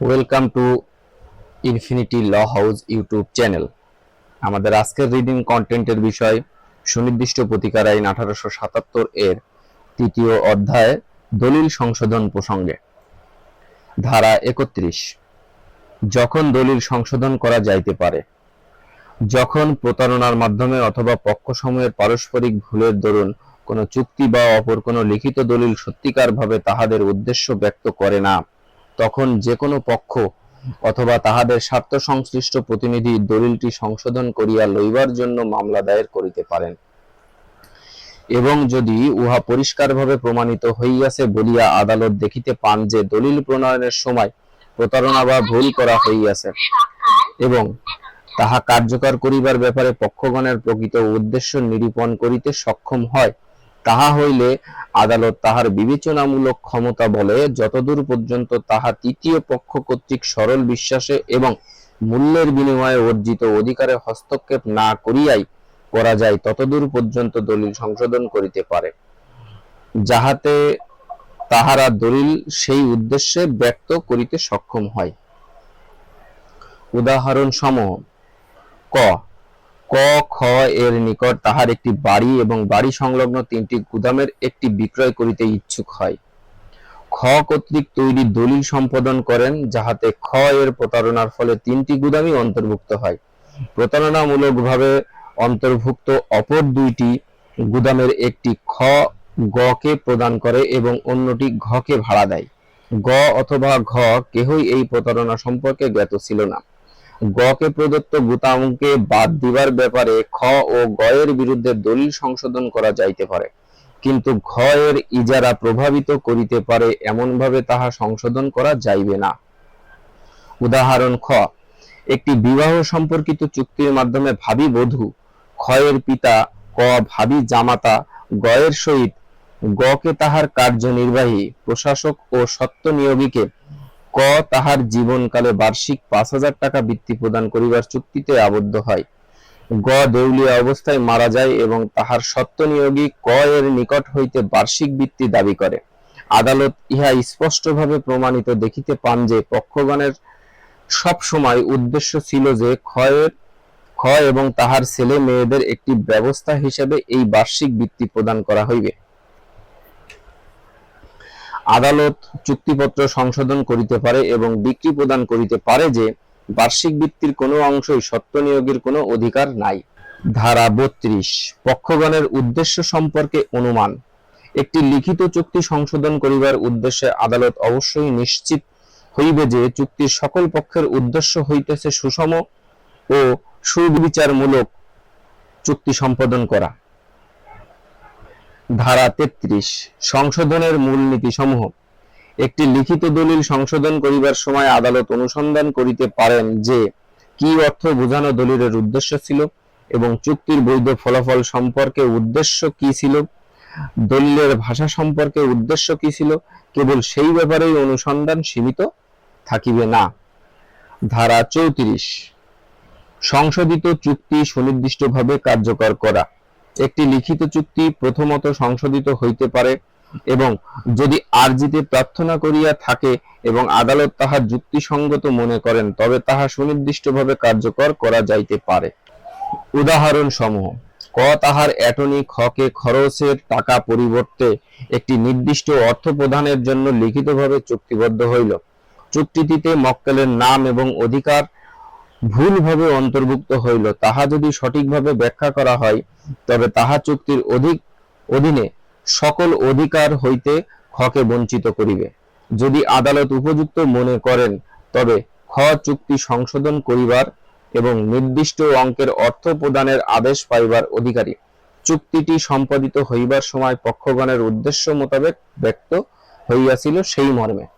Welcome to infinity law house YouTube channel আমাদের আজকের reading কন্টেন্টের বিষয় সুনির্দিষ্ট প্রতিকার আইন আঠারোশো সাতাত্তর এর তৃতীয় অধ্যায়, দলিল সংশোধন প্রসঙ্গে। ধারা একত্রিশ। যখন দলিল সংশোধন করা যাইতে পারে, যখন প্রতারণার মাধ্যমে অথবা পক্ষসমূহের পারস্পরিক ভুলের দরুন কোনো চুক্তি বা অপর কোনো লিখিত দলিল সত্যিকারভাবে তাহাদের উদ্দেশ্য ব্যক্ত করে না তখন যে কোনো পক্ষ অথবা তাহাদের স্বার্থ সংশ্লিষ্ট প্রতিনিধি দলিলটি সংশোধন করিয়া লইবার জন্য মামলা দায়ের করিতে পারেন। এবং যদি উহা পরিষ্কারভাবে প্রমাণিত হইয়াছে বলিয়া আদালত দেখিতে পান যে দলিল প্রণয়নের সময় প্রতারণা বা ভুল করা হইয়াছে এবং তাহা কার্যকর করিবার ব্যাপারে পক্ষগণের প্রকৃত উদ্দেশ্য নিরূপণ করিতে সক্ষম হয় তাহা হইলে আদালত তাহার বিবেচনামূলক ক্ষমতা বলে যতদূর পর্যন্ত তাহা তৃতীয় পক্ষ কর্তৃক সরল বিশ্বাসে এবং মূল্যের বিনিময়ে অর্জিত অধিকারে হস্তক্ষেপ না করিয়াই করা যায়, ততদূর পর্যন্ত দলিল সংশোধন করিতে পারে। যাহাতে তাহারা দলিল সেই উদ্দেশ্যে ব্যক্ত করিতে সক্ষম হয়। উদাহরণ সমূহ ক ক, খ এর নিকট তাহার একটি বাড়ি এবং বাড়ি সংলগ্ন তিনটি গুদামের একটি বিক্রয় করিতে ইচ্ছুক হয়। খ কর্তৃক তৈরি দলিল সম্পাদন করেন, যাহাতে খ এর প্রতারণার ফলে তিনটি গুদামই অন্তর্ভুক্ত হয়। প্রতারণামূলকভাবে অন্তর্ভুক্ত অপর দুইটি গুদামের একটি খ গ কে প্রদান করে এবং অন্যটি ঘ কে ভাড়া দেয়। গ অথবা ঘ কেহই এই প্রতারণা সম্পর্কে জ্ঞাত ছিল না। গ কে প্রদত্ত গুতামকে বাদ দিবার ব্যাপারে খ ও গ এর বিরুদ্ধে দলিল সংশোধন করা যাইতে পারে। কিন্তু ঘ এর ইজারা প্রভাবিত করিতে পারে এমনভাবে তাহা সংশোধন করা যাইবে না। উদাহরণ, খ, একটি বিবাহ সম্পর্কিত চুক্তির মাধ্যমে ভাবি বধূ, ক্ষয়ের পিতা, ক, ভাবি জামাতা, গয়ের সহিত গ কে তাহার কার্যনির্বাহী, প্রশাসক ও সত্য নিয়োগীকে ক, তাহার জীবনকালে বার্ষিক পাঁচ হাজার টাকা বৃত্তি প্রদান করিবার চুক্তিতে আবদ্ধ হয়। গ, দেউলিয়া অবস্থায় মারা যায় এবং তাহার সত্য নিয়োগী ক এর নিকট হইতে বার্ষিক বৃত্তি দাবি করে। আদালত ইহা স্পষ্টভাবে প্রমাণিত দেখিতে পান যে পক্ষগণের সব সময় উদ্দেশ্য ছিল যে ক্ষয়ের ক্ষয় এবং তাহার ছেলে মেয়েদের একটি ব্যবস্থা হিসেবে এই বার্ষিক বৃত্তি প্রদান করা হইবে। আদালত চুক্তিপত্র সংশোধন করিতে পারে এবং বিক্রি প্রদান করিতে পারে যে বার্ষিক বৃত্তির কোনো অংশই সত্য নিয়োগের কোনো অধিকার নাই। ধারা বত্রিশ, পক্ষগণের উদ্দেশ্য সম্পর্কে অনুমান। একটি লিখিত চুক্তি সংশোধন করিবার উদ্দেশ্যে আদালত অবশ্যই নিশ্চিত হইবে যে চুক্তির সকল পক্ষের উদ্দেশ্য হইতেছে সুষম ও সুবিচারমূলক চুক্তি সম্পাদন করা। ধারা তেত্রিশ, সংশোধনের মূলনীতি সমূহ একটি লিখিত দলিল সংশোধন করিবার সময় আদালত অনুসন্ধান করিতে পারেন যে, কি অর্থ বোঝানো দলিলের উদ্দেশ্য ছিল এবং চুক্তির বৈধ ফলাফল সম্পর্কে উদ্দেশ্য কি ছিল, দলিলের ভাষা সম্পর্কে উদ্দেশ্য কি ছিল, কেবল সেই ব্যাপারেই অনুসন্ধান সীমিত থাকিবে না। ধারা চৌত্রিশ, সংশোধিত চুক্তি সুনির্দিষ্টভাবে কার্যকর করা। একটি লিখিত চুক্তি প্রথমত সংশোধিত হইতে পারে এবং যদি আর্জিতে প্রার্থনা করিয়া থাকে এবং আদালত তাহা যুক্তিসঙ্গত মনে করেন, তবে তাহা সুনির্দিষ্টভাবে কার্যকর করা যাইতে পারে। উদাহরণ সমূহ ক, তাহার অ্যাটর্নি খকে খরচের টাকা পরিবর্তে একটি নির্দিষ্ট অর্থ প্রদানের জন্য লিখিতভাবে চুক্তিবদ্ধ হইল। চুক্তিটিতে মক্কেলের নাম এবং অধিকার ভুলভাবে অন্তর্ভুক্ত হইল, তাহা যদি সঠিকভাবে ব্যাখ্যা করা হয়, তবে তাহা চুক্তির অধিক অধীনে সকল অধিকার হইতে খকে বঞ্চিত করিবে। যদি আদালত উপযুক্ত মনে করেন, তবে খ চুক্তি সংশোধন করিবার এবং নির্দিষ্ট অঙ্কের অর্থ প্রদানের আদেশ পাইবার অধিকারী। চুক্তিটি সম্পাদিত হইবার সময় পক্ষগণের উদ্দেশ্য মোতাবেক ব্যক্ত হইয়াছিল সেই মর্মে।